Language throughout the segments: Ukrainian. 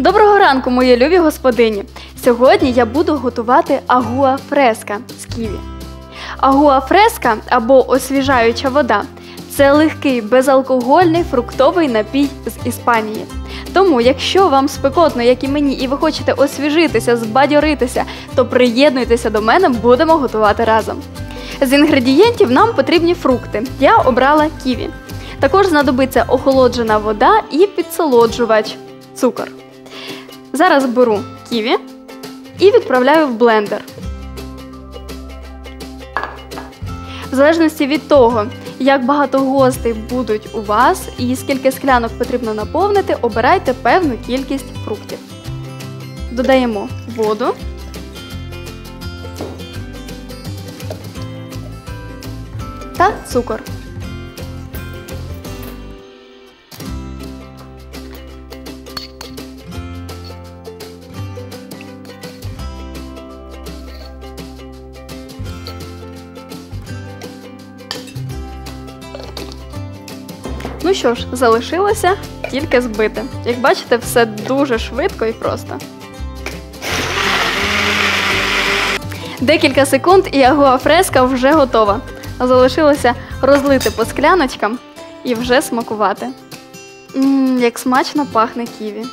Доброго ранку, мої любі господині! Сьогодні я буду готувати агуа фреска з ківі. Агуа фреска або освіжаюча вода це легкий безалкогольний фруктовий напій з Іспанії. Тому, якщо вам спекотно, як і мені, і ви хочете освіжитися, збадьоритися, то приєднуйтеся до мене, будемо готувати разом. З інгредієнтів нам потрібні фрукти. Я обрала ківі. Також знадобиться охолоджена вода і підсолоджувач цукор. Зараз беру ківі і відправляю в блендер. В залежності від того, як багато гостей будуть у вас і скільки склянок потрібно наповнити, обирайте певну кількість фруктів. Додаємо воду. Та цукор. Ну що ж, залишилося тільки збити. Як бачите, все дуже швидко і просто. Декілька секунд і агуа фреска вже готова. Залишилося розлити по скляночкам і вже смакувати. Ммм, як смачно пахне ківі.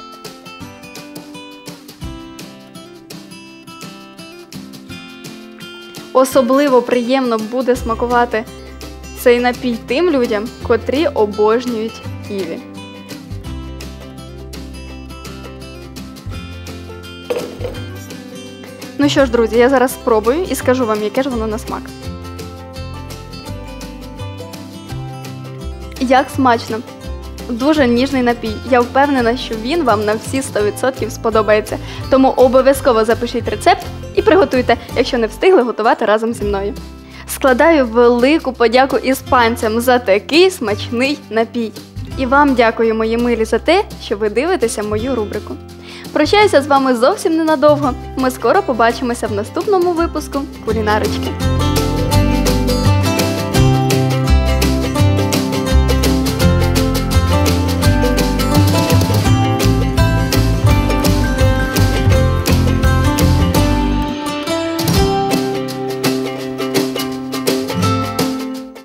Особливо приємно буде смакувати цей напій тим людям, котрі обожнюють ківі. Ну що ж, друзі, я зараз спробую і скажу вам, яке ж воно на смак. Як смачно! Дуже ніжний напій. Я впевнена, що він вам на всі 100% сподобається. Тому обов'язково запишіть рецепт і приготуйте, якщо не встигли готувати разом зі мною. Складаю велику подяку іспанцям за такий смачний напій. І вам дякую, мої милі, за те, що ви дивитеся мою рубрику. Прощаюся з вами зовсім ненадовго. Ми скоро побачимося в наступному випуску кулінарочки.